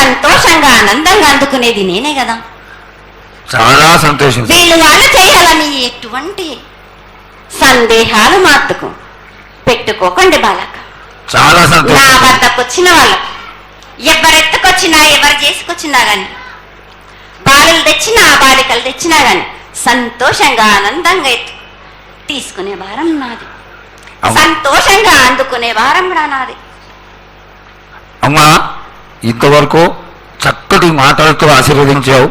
సంతోషంగా ఆనందంగా అందుకునేది నేనే కదా. చాలా సంతోషం వీళ్ళు వాళ్ళు చేయాలని ఎటువంటి సందేహాలు మాత్తుకు పెట్టుకోకండి బాలక. చాలా నా వద్దకు వచ్చిన వాళ్ళు ఎవరెత్తుకొచ్చినా ఎవరు చేసుకొచ్చినా గాని బాలలు తెచ్చినా బాలికలు తెచ్చినా గాని సంతోషంగా ఆనందంగా ఎత్తు తీసుకునే వారం నాది. సంతోషంగా అందుకునే వారం రా నాది. అమ్మా. ఇంతవరకు చక్కటి మాటలతో ఆశీర్వదించావు.